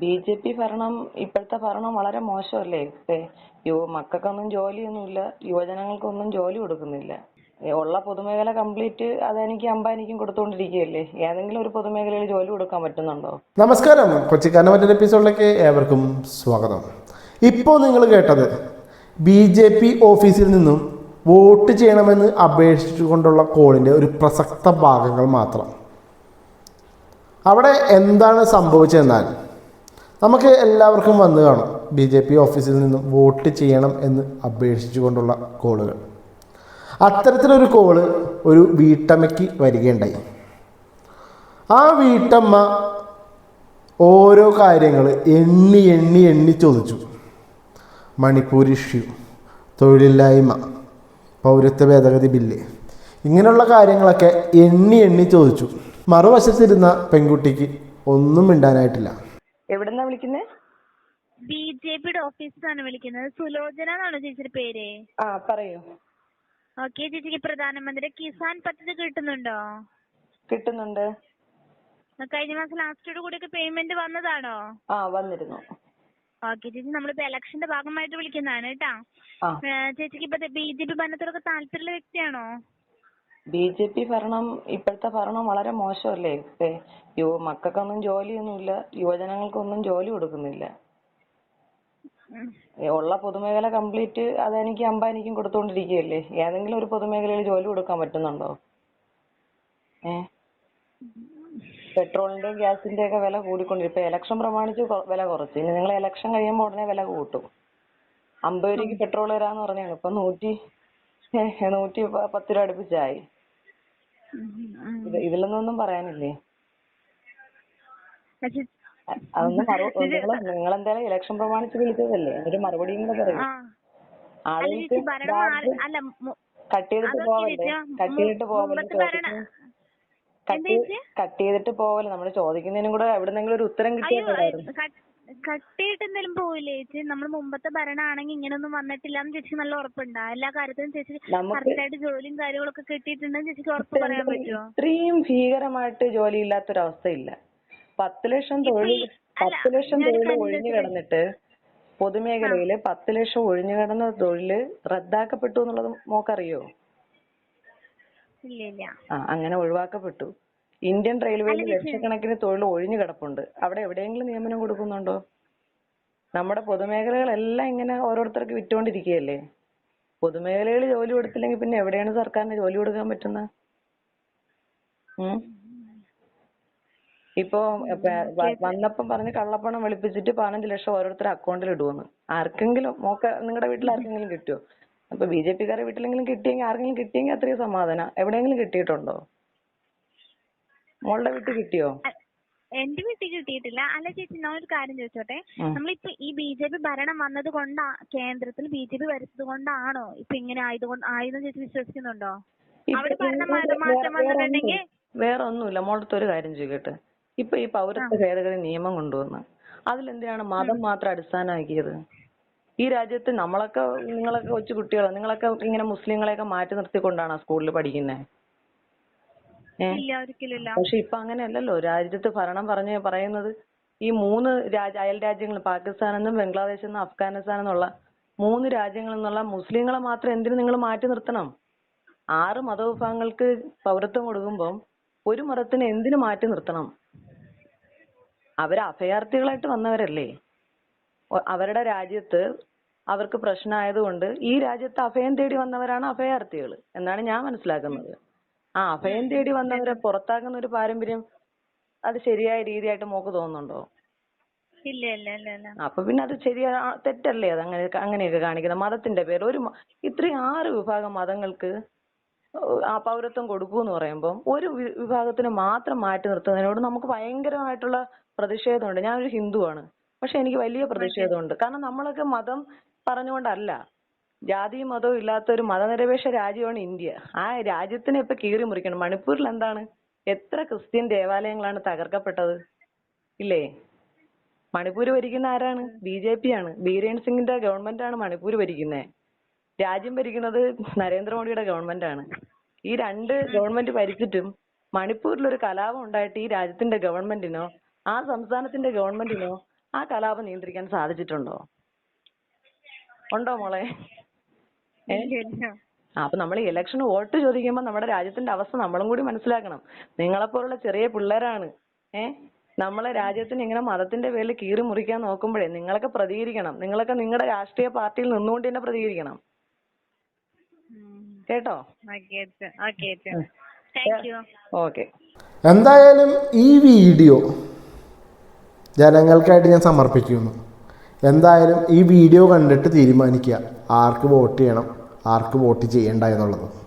B J P ഭരണം ഇപ്പോഴത്തെ ഭരണം വളരെ മോശമല്ലേ? യുവ മക്കൾക്കൊന്നും ജോലിയൊന്നുമില്ല യുവജനങ്ങൾക്കൊന്നും ജോലി കൊടുക്കുന്നില്ല. ഉള്ള പൊതുമേഖല കംപ്ലീറ്റ് അദാനിക്കും അംബാനിക്കും കൊടുത്തുകൊണ്ടിരിക്കുകയല്ലേ ഏതെങ്കിലും ഒരു പൊതുമേഖലയിൽ ജോലി കൊടുക്കാൻ പറ്റുന്നുണ്ടോ? നമസ്കാരം. കൊച്ചി മറ്റൊരു എപ്പിസോഡിലേക്ക് ഏവർക്കും സ്വാഗതം. ഇപ്പോൾ നിങ്ങൾ കേട്ടത് ബി ജെ പി ഓഫീസിൽ നിന്നും വോട്ട് ചെയ്യണമെന്ന് അപേക്ഷിച്ചുകൊണ്ടുള്ള കോളിന്റെ ഒരു പ്രസക്ത ഭാഗങ്ങൾ മാത്രം. അവിടെ എന്താണ് സംഭവിച്ചതെന്നാൽ നമുക്ക് എല്ലാവർക്കും വന്നു കാണും. ബി ജെ പി ഓഫീസിൽ നിന്നും വോട്ട് ചെയ്യണം എന്ന് അപേക്ഷിച്ചുകൊണ്ടുള്ള കോളുകൾ. അത്തരത്തിലൊരു കോൾ ഒരു വീട്ടമ്മയ്ക്ക് വരികയുണ്ടായി. ആ വീട്ടമ്മ ഓരോ കാര്യങ്ങൾ എണ്ണി എണ്ണി എണ്ണി ചോദിച്ചു. മണിപ്പൂർ ഇഷ്യൂ തൊഴിലില്ലായ്മ പൗരത്വ ഭേദഗതി ബില്ല് ഇങ്ങനെയുള്ള കാര്യങ്ങളൊക്കെ എണ്ണി എണ്ണി ചോദിച്ചു. മറുവശത്തിരുന്ന പെൺകുട്ടിക്ക് ഒന്നും മിണ്ടാനായിട്ടില്ല. എവിടെന്നാ വിളിക്കുന്നേ? ബി ജെ പിയുടെ ഓഫീസിലാണ് വിളിക്കുന്നത്. സുലോചന എന്നാണോ ചേച്ചിയുടെ പേര്? ആ പറയൂ. ഓക്കെ ചേച്ചിക്ക് പ്രധാനമന്ത്രി കിസാൻ പദ്ധതി കിട്ടുന്നുണ്ടോ? കിട്ടുന്നുണ്ട്. കഴിഞ്ഞ മാസം ലാസ്റ്റോട് കൂടിയൊക്കെ പേയ്മെന്റ് വന്നതാണോ? ആ വന്നിരുന്നു. ഓക്കെ ചേച്ചി നമ്മളിപ്പോ ഇലക്ഷന്റെ ഭാഗമായിട്ട് വിളിക്കുന്നതാണ് കേട്ടാ. ചേച്ചിക്ക് ഇപ്പൊ ബി ജെ പി ഭരണത്തോടൊക്കെ താല്പര്യമുള്ള വ്യക്തിയാണോ? ബി ജെ പി ഭരണം ഇപ്പോഴത്തെ ഭരണം വളരെ മോശമല്ലേ? ഇപ്പേ യുവ മക്കൾക്കൊന്നും ജോലിയൊന്നുമില്ല യുവജനങ്ങൾക്കൊന്നും ജോലി കൊടുക്കുന്നില്ല. ഉള്ള പൊതുമേഖല കംപ്ലീറ്റ് അദാനിക്കും അംബാനിക്കും കൊടുത്തുകൊണ്ടിരിക്കുകയല്ലേ ഏതെങ്കിലും ഒരു പൊതുമേഖലയിൽ ജോലി കൊടുക്കാൻ പറ്റുന്നുണ്ടോ? ഏ? പെട്രോളിന്റെയും ഗ്യാസിന്റെയും ഒക്കെ വില കൂടിക്കൊണ്ടിരിക്കും ഇപ്പൊ ഇലക്ഷൻ പ്രമാണിച്ച് വില കുറച്ച്. ഇനി നിങ്ങൾ ഇലക്ഷൻ കഴിയുമ്പോൾ ഉടനെ വില കൂട്ടും. അമ്പത് രൂപയ്ക്ക് പെട്രോൾ തരാന്ന് പറഞ്ഞാണ്. ഇപ്പൊ നൂറ്റി നൂറ്റി പത്ത് രൂപ അടുപ്പിച്ചായി. ഇതിലൊന്നും പറയാനില്ലേ? അതൊന്ന് നിങ്ങൾ നിങ്ങളെന്തായാലും ഇലക്ഷൻ പ്രമാണിച്ച് വിളിച്ചതല്ലേ? ഒരു മറുപടിയും കൂടെ പറയ്. ആളുകൾക്ക് കട്ട് ചെയ്തിട്ട് പോവല്ലേ? കട്ട് ചെയ്തിട്ട് പോവല്ലേ കട്ട് കട്ട് ചെയ്തിട്ട് പോവല്ലേ? നമ്മൾ ചോദിക്കുന്നതിനും കൂടെ എവിടെന്നെങ്കിലും ഒരു ഉത്തരം കിട്ടിയായിരുന്നു കട്ടിയിട്ട് എന്തെങ്കിലും പോയില്ലേ ചേച്ചി? നമ്മൾ മുമ്പത്തെ ഭരണമാണെങ്കിൽ ഇങ്ങനൊന്നും വന്നിട്ടില്ലാന്ന് ചേച്ചിക്ക് നല്ല ഉറപ്പുണ്ടോ? എല്ലാ കാര്യത്തിനും ചേച്ചി കറക്റ്റായിട്ട് കറക്റ്റ് ജോലിയും കാര്യങ്ങളൊക്കെ കിട്ടിയിട്ടുണ്ടെന്ന് ചേച്ചിക്ക് ഉറപ്പ് പറയാൻ പറ്റോ? ഇത്രയും ഭീകരമായിട്ട് ജോലി ഇല്ലാത്തൊരവസ്ഥയില്ല പത്ത് ലക്ഷം തൊഴിൽ പത്ത് ലക്ഷം തൊഴിൽ ഒഴിഞ്ഞു കിടന്നിട്ട് പൊതുമേഖലയിൽ പത്ത് ലക്ഷം ഒഴിഞ്ഞു കിടന്ന തൊഴിൽ റദ്ദാക്കപ്പെട്ടു എന്നുള്ളത് മോക്കറിയോ? അങ്ങനെ ഒഴിവാക്കപ്പെട്ടു. ഇന്ത്യൻ റെയിൽവേയിൽ ലക്ഷക്കണക്കിന് തൊഴിൽ ഒഴിഞ്ഞു കിടപ്പുണ്ട്. അവിടെ എവിടെയെങ്കിലും നിയമനം കൊടുക്കുന്നുണ്ടോ? നമ്മുടെ പൊതുമേഖലകളെല്ലാം ഇങ്ങനെ ഓരോരുത്തർക്ക് വിറ്റുകൊണ്ടിരിക്കുകയല്ലേ പൊതുമേഖലകളിൽ ജോലി കൊടുത്തില്ലെങ്കിൽ പിന്നെ എവിടെയാണ് സർക്കാരിന് ജോലി കൊടുക്കാൻ പറ്റുന്നത് ഇപ്പോ വന്നപ്പം പറഞ്ഞ് കള്ളപ്പണം വെളുപ്പിച്ചിട്ട് പതിനഞ്ച് ലക്ഷം ഓരോരുത്തരുടെ അക്കൗണ്ടിൽ ഇടുവെന്ന്. ആർക്കെങ്കിലും മോക്ക നിങ്ങളുടെ വീട്ടിൽ ആർക്കെങ്കിലും കിട്ടുമോ അപ്പൊ ബി ജെ പിക്കാരുടെ വീട്ടിലെങ്കിലും കിട്ടിയെങ്കിൽ ആർക്കെങ്കിലും കിട്ടിയെങ്കിൽ അത്രയും സമാധാനം. എവിടെയെങ്കിലും കിട്ടിയിട്ടുണ്ടോ? മോളുടെ വീട്ടിൽ കിട്ടിയോ? എന്റെ വീട്ടിൽ കിട്ടിയിട്ടില്ല. അല്ല ചേച്ചി ഞാൻ ഒരു കാര്യം ചോദിച്ചോട്ടെ. നമ്മളിപ്പോ ഈ ബി ജെ പി ഭരണം വന്നത് കൊണ്ടാ കേന്ദ്രത്തിൽ ബി ജെ പി ഭരിച്ചത് കൊണ്ടാണോ ഇപ്പൊ ഇങ്ങനെ ആയതുകൊണ്ട് ആയെന്ന് ചേച്ചി വിശ്വസിക്കുന്നുണ്ടോ? അവിടെ ഭരണം മാറ്റം വന്നിട്ടുണ്ടെങ്കിൽ വേറെ ഒന്നുമില്ല. മോളത്തെ ഒരു കാര്യം ചോദിക്കട്ടെ. ഇപ്പൊ ഈ പൗരത്വ ഭേദഗതി നിയമം കൊണ്ടുവന്ന് അതിലെന്തിനാണ് മതം മാത്രം അടിസ്ഥാനമാക്കിയത്? ഈ രാജ്യത്ത് നമ്മളൊക്കെ നിങ്ങളൊക്കെ കൊച്ചു കുട്ടികളാ. നിങ്ങളൊക്കെ ഇങ്ങനെ മുസ്ലിങ്ങളെയൊക്കെ മാറ്റി നിർത്തിക്കൊണ്ടാണോ സ്കൂളിൽ പഠിക്കുന്നത് പക്ഷെ ഇപ്പൊ അങ്ങനെയല്ലല്ലോ. രാജ്യത്ത് ഭരണം പറഞ്ഞ് പറയുന്നത് ഈ മൂന്ന് രാജ അയൽ രാജ്യങ്ങൾ പാകിസ്ഥാനെന്നും ബംഗ്ലാദേശെന്നും അഫ്ഗാനിസ്ഥാനെന്നുള്ള മൂന്ന് രാജ്യങ്ങളിൽ നിന്നുള്ള മുസ്ലിങ്ങളെ മാത്രം എന്തിനു നിങ്ങൾ മാറ്റി നിർത്തണം? ആറ് മതവിഭാഗങ്ങൾക്ക് പൗരത്വം കൊടുക്കുമ്പം ഒരു മതത്തിന് എന്തിനു മാറ്റി നിർത്തണം? അവർ അഭയാർത്ഥികളായിട്ട് വന്നവരല്ലേ? അവരുടെ രാജ്യത്ത് അവർക്ക് പ്രശ്നമായതുകൊണ്ട് ഈ രാജ്യത്ത് അഭയം തേടി വന്നവരാണ് അഭയാർത്ഥികൾ എന്നാണ് ഞാൻ മനസ്സിലാക്കുന്നത്. ആ അഭയം തേടി വന്നവരെ പുറത്താക്കുന്ന ഒരു പാരമ്പര്യം അത് ശരിയായ രീതിയായിട്ട് മോക്ക് തോന്നുന്നുണ്ടോ? അപ്പൊ പിന്നെ അത് ശരിയാ തെറ്റല്ലേ അത് അങ്ങനെ അങ്ങനെയൊക്കെ കാണിക്കുന്നത്? മതത്തിന്റെ പേര് ഒരു ഇത്രയും ആറ് വിഭാഗം മതങ്ങൾക്ക് ആ പൗരത്വം കൊടുക്കൂ എന്ന് പറയുമ്പോൾ ഒരു വിഭാഗത്തിന് മാത്രം മാറ്റി നിർത്തുന്നതിനോട് നമുക്ക് ഭയങ്കരമായിട്ടുള്ള പ്രതിഷേധമുണ്ട്. ഞാനൊരു ഹിന്ദുവാണ്. പക്ഷെ എനിക്ക് വലിയ പ്രതിഷേധമുണ്ട്. കാരണം നമ്മളൊക്കെ മതം പറഞ്ഞുകൊണ്ടല്ല. ജാതിയും മതവും ഇല്ലാത്ത ഒരു മതനിരപേക്ഷ രാജ്യമാണ് ഇന്ത്യ. ആ രാജ്യത്തിനെ ഇപ്പൊ കീറി മുറിക്കണം. മണിപ്പൂരിൽ എന്താണ്? എത്ര ക്രിസ്ത്യൻ ദേവാലയങ്ങളാണ് തകർക്കപ്പെട്ടത്? ഇല്ലേ? മണിപ്പൂർ ഭരിക്കുന്ന ആരാണ്? ബി ജെ പി ആണ്. ബീരേൻ സിംഗിന്റെ ഗവൺമെന്റ് ആണ് മണിപ്പൂർ ഭരിക്കുന്നത് രാജ്യം ഭരിക്കുന്നത് നരേന്ദ്രമോദിയുടെ ഗവൺമെന്റ് ആണ്. ഈ രണ്ട് ഗവൺമെന്റ് ഭരിച്ചിട്ടും മണിപ്പൂരിൽ ഒരു കലാപം ഉണ്ടായിട്ട് ഈ രാജ്യത്തിന്റെ ഗവൺമെന്റിനോ ആ സംസ്ഥാനത്തിന്റെ ഗവൺമെന്റിനോ ആ കലാപം നിയന്ത്രിക്കാൻ സാധിച്ചിട്ടുണ്ടോ? ഉണ്ടോ മോളെ? അപ്പൊ നമ്മൾ ഇലക്ഷൻ വോട്ട് ചോദിക്കുമ്പോൾ നമ്മുടെ രാജ്യത്തിന്റെ അവസ്ഥ നമ്മളും കൂടി മനസ്സിലാക്കണം. നിങ്ങളെ നിങ്ങളെപ്പോലുള്ള ചെറിയ പിള്ളേരാണ്. ഏഹ് നമ്മളെ രാജ്യത്തിന് ഇങ്ങനെ മതത്തിന്റെ പേരിൽ കീറി മുറിക്കാൻ നോക്കുമ്പോഴേ നിങ്ങളൊക്കെ പ്രതികരിക്കണം. നിങ്ങളൊക്കെ നിങ്ങളുടെ രാഷ്ട്രീയ പാർട്ടിയിൽ നിന്നുകൊണ്ട് തന്നെ പ്രതികരിക്കണം. കേട്ടോ? ഓക്കെ എന്തായാലും ഈ വീഡിയോ ജനങ്ങൾക്കായിട്ട് ഞാൻ സമർപ്പിക്കുന്നു. എന്തായാലും ഈ വീഡിയോ കണ്ടിട്ട് തീരുമാനിക്കുക. ആർക്ക് വോട്ട് ചെയ്യണം? ആർക്ക് വോട്ട് ചെയ്യേണ്ട എന്നുള്ളത്.